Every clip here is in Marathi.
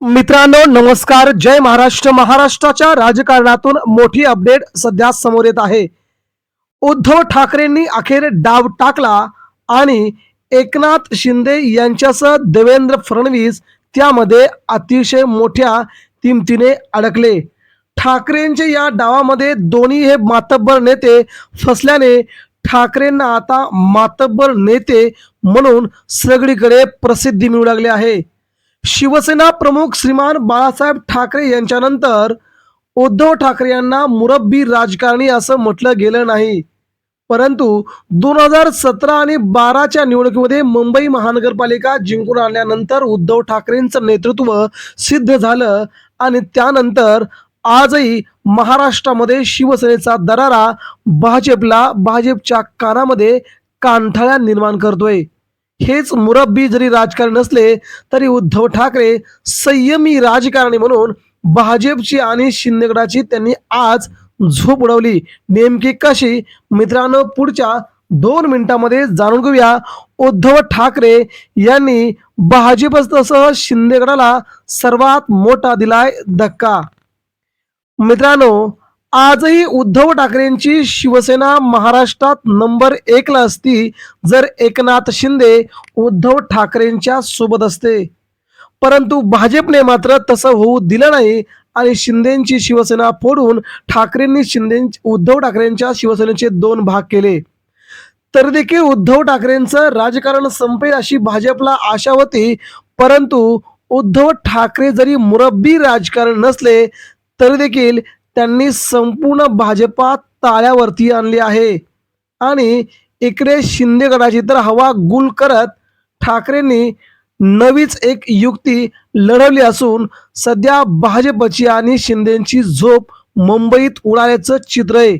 मित्रांनो नमस्कार. जय महाराष्ट्र. महाराष्ट्राच्या राजकारणातून मोठी अपडेट सध्या समोर येत आहे. उद्धव ठाकरेंनी अखेर डाव टाकला आणि एकनाथ शिंदे यांच्यासह देवेंद्र फडणवीस त्यामध्ये अतिशय मोठ्या किमतीने अडकले. ठाकरेंचे या डावामध्ये दोन्ही हे मातब्बर नेते फसल्याने ठाकरेंना आता मातब्बर नेते म्हणून सगळीकडे प्रसिद्धी मिळू लागली आहे. शिवसेना प्रमुख श्रीमान बाळासाहेब ठाकरे यांच्यानंतर उद्धव ठाकरे यांना मुरब्बी राजकारणी असं म्हटलं गेलं नाही. परंतु दोन हजार सतरा आणि बाराच्या निवडणुकीमध्ये मुंबई महानगरपालिका जिंकून आणल्यानंतर उद्धव ठाकरेंचं नेतृत्व सिद्ध झालं आणि त्यानंतर आजही महाराष्ट्रामध्ये शिवसेनेचा दरारा भाजपला भाजपच्या कानामध्ये कानठाळ्या निर्माण करतोय. हेच मुरब्बी जरी राजकारण नसले तरी उद्धव ठाकरे संयमी राजकारणी म्हणून भाजपची आणि शिंदेगडाची त्यांनी आज झोप उडवली. नेमकी कशी? मित्रांनो पुढच्या दोन मिनिटांमध्ये जाणून घेऊया उद्धव ठाकरे यांनी भाजपसह शिंदेगडाला सर्वात मोठा दिलाय धक्का. मित्रांनो आजही उद्धव ठाकरेंची शिवसेना महाराष्ट्रात नंबर एकला असती जर एकनाथ शिंदे उद्धव ठाकरेंच्या सोबत असते. परंतु भाजपने मात्र तसं होऊ दिलं नाही आणि शिंदेची शिवसेना फोडून ठाकरेंनी शिंदे उद्धव ठाकरेंच्या शिवसेनेचे दोन भाग केले. तर देखील उद्धव ठाकरेंचं राजकारण संपेल अशी भाजपला आशा होती परंतु उद्धव ठाकरे जरी मुरब्बी राजकारण नसले तरी देखील त्यांनी संपूर्ण भाजपा ताळ्यावरती आणली आहे. आणि इकडे शिंदे गटाची तर हवा गुल करत ठाकरेंनी नवीच एक युक्ती लढवली असून सध्या भाजपची आणि शिंदेची झोप मुंबईत उडाल्याचं चित्र आहे.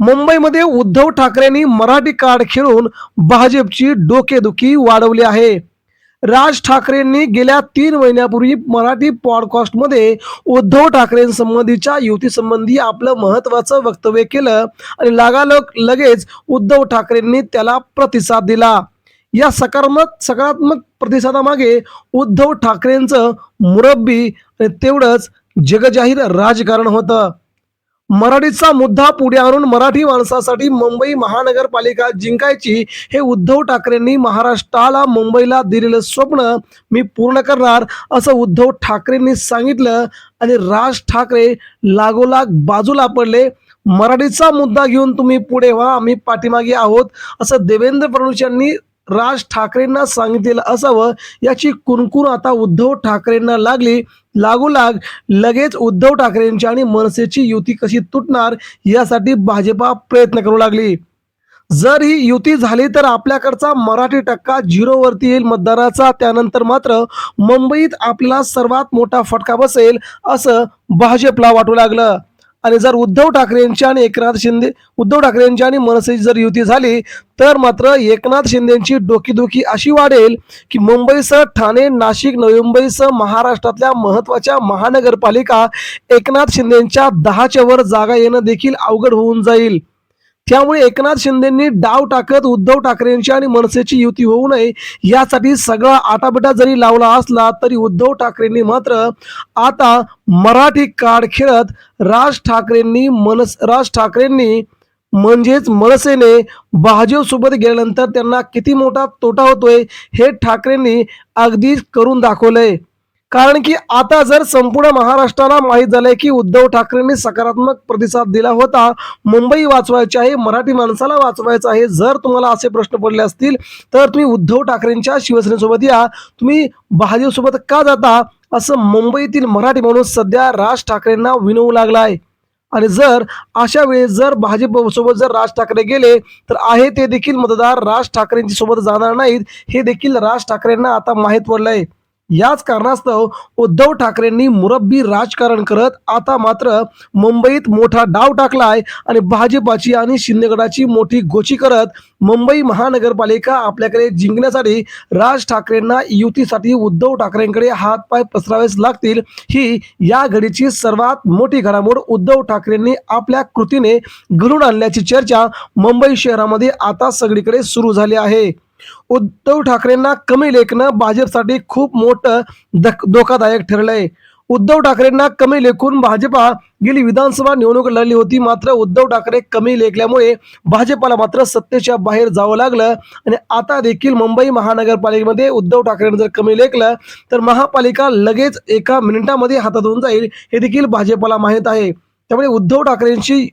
मुंबईमध्ये उद्धव ठाकरेंनी मराठी कार्ड खेळून भाजपची डोकेदुखी वाढवली आहे. राज ठाकरेंनी गेल्या तीन महिन्यापूर्वी मराठी पॉडकास्टमध्ये उद्धव ठाकरेंसंबंधीच्या युतीसंबंधी आपलं महत्त्वाचं वक्तव्य केलं आणि लागालग लगेच उद्धव ठाकरेंनी त्याला प्रतिसाद दिला. या सकारात्मक सकारात्मक प्रतिसादामागे उद्धव ठाकरेंचं मुरब्बी आणि तेवढंच जगजाहीर राजकारण होतं. मराठीचा मुद्दा पुढे आणून मराठी माणसासाठी मुंबई महानगरपालिका जिंकायची हे उद्धव ठाकरेंनी महाराष्ट्राला मुंबईला दिलेलं स्वप्न मी पूर्ण करणार असं उद्धव ठाकरेंनी सांगितलं आणि राज ठाकरे लागोलाग बाजूला पडले. मराठीचा मुद्दा घेऊन तुम्ही पुढे व्हा आम्ही पाठीमागे आहोत असं देवेंद्र फडणवीस यांनी राज ठाकरेंना सांगितलेलं असावं याची कुणकुण आता उद्धव ठाकरेंना लागली. लागोलाग लगेच उद्धव ठाकरेंची आणि मनसेची युती कशी तुटणार यासाठी भाजपा प्रयत्न करू लागली. जर ही युती झाली तर आपल्याकडचा मराठी टक्का झिरोवरती येईल मतदाराचा. त्यानंतर मात्र मुंबईत आपल्याला सर्वात मोठा फटका बसेल असं भाजपला वाटू लागलं. आणि जर उद्धव ठाकरेंची आणि एकनाथ शिंदे उद्धव ठाकरेंची आणि मनसेची जर युती झाली तर मात्र एकनाथ शिंदेची डोकीदुखी अशी वाढेल की मुंबईसह ठाणे नाशिक नवी मुंबईसह महाराष्ट्रातल्या महत्त्वाच्या महानगरपालिका एकनाथ शिंदेच्या दहाच्या वर जागा येणं देखील अवघड होऊन जाईल. त्यामुळे एकनाथ शिंदेंनी डाव टाकत उद्धव ठाकरेंची आणि मनसेची युती होऊ नये यासाठी सगळा आटाबिटा जरी लावला असला तरी उद्धव ठाकरेंनी मात्र आता मराठी कार्ड खेळत राज ठाकरेंनी मनस राज ठाकरेंनी म्हणजेच मनसेने सोबत गेल्यानंतर त्यांना किती मोठा तोटा होतोय हे ठाकरेंनी अगदी करून दाखवलंय. कारण की आता जर संपूर्ण महाराष्ट्राला माहीत झालंय की उद्धव ठाकरेंनी सकारात्मक प्रतिसाद दिला होता मुंबई वाचवायची आहे मराठी माणसाला वाचवायचं आहे जर तुम्हाला असे प्रश्न पडले असतील तर तुम्ही उद्धव ठाकरेंच्या शिवसेनेसोबत या. तुम्ही भाजपसोबत का जाता? असं मुंबईतील मराठी माणूस सध्या राज ठाकरेंना विनवू लागलाय. आणि जर अशा वेळेस जर भाजप सोबत जर राज ठाकरे गेले तर आहे ते देखील मतदार राज ठाकरेंची सोबत जाणार नाहीत हे देखील राज ठाकरेंना आता माहीत पडलंय. याच कारणास्तव उद्धव ठाकरेंनी मुरब्बी राजकारण करत आता मात्र मुंबईत मोठा डाव टाकलाय आणि भाजपाची आणि शिंदेगडाची मोठी गोची करत मुंबई महानगरपालिका आपल्याकडे जिंकण्यासाठी राज ठाकरेंना युतीसाठी उद्धव ठाकरेंकडे हातपाय पसरावेच लागतील. ही या घडीची सर्वात मोठी घडामोड उद्धव ठाकरेंनी आपल्या कृतीने घडून आणल्याची चर्चा मुंबई शहरामध्ये आता सगळीकडे सुरू झाली आहे. उद्धव ठाकरेंना कमी लेखणं भाजपसाठी खूप मोठं धक धोकादायक ठरलंय. उद्धव ठाकरेंना कमी लेखून भाजपा गेली विधानसभा निवडणूक लढली होती मात्र उद्धव ठाकरे कमी लेखल्यामुळे भाजपाला मात्र सत्तेच्या बाहेर जावं लागलं. आणि आता देखील मुंबई महानगरपालिकेमध्ये उद्धव ठाकरेंनी जर कमी लेखलं तर महापालिका लगेच एका मिनिटामध्ये हातात होऊन जाईल हे देखील भाजपला माहीत आहे. त्यामुळे उद्धव ठाकरेंची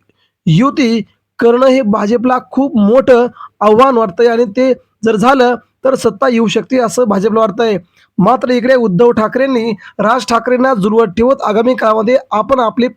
युती करणं हे भाजपला खूप मोठं आव्हान वाटतंय आणि ते जर झालं तर सत्ता येऊ शकते असं भाजपला वाटतंय. मात्र इकडे उद्धव ठाकरेंनी राज ठाकरेंना जुळवत ठेवत आगामी काळामध्ये आपण आपली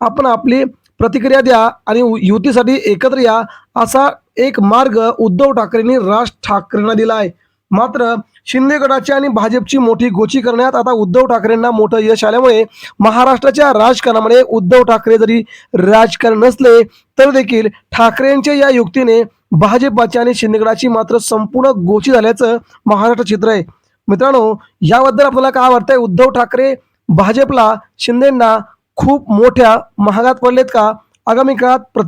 आपण आपली प्रतिक्रिया द्या आणि युतीसाठी एकत्र या असा एक मार्ग उद्धव ठाकरेंनी राज ठाकरेंना दिला आहे मात्र शिंदे गटाची आणि भाजपची मोठी गोची करण्यात आता उद्धव ठाकरेंना मोठं यश आल्यामुळे महाराष्ट्राच्या राजकारणामध्ये उद्धव ठाकरे जरी राजकारण नसले तर देखील ठाकरेंच्या या युक्तीने भाजपाची आणि शिंदेगडाची मात्र संपूर्ण गोची झाल्याचं महाराष्ट्र चित्र आहे. मित्रांनो याबद्दल आपल्याला काय वाटतंय? उद्धव ठाकरे भाजपला शिंदेंना खूप मोठ्या महागात पडलेत का? आगामी काळात प्रति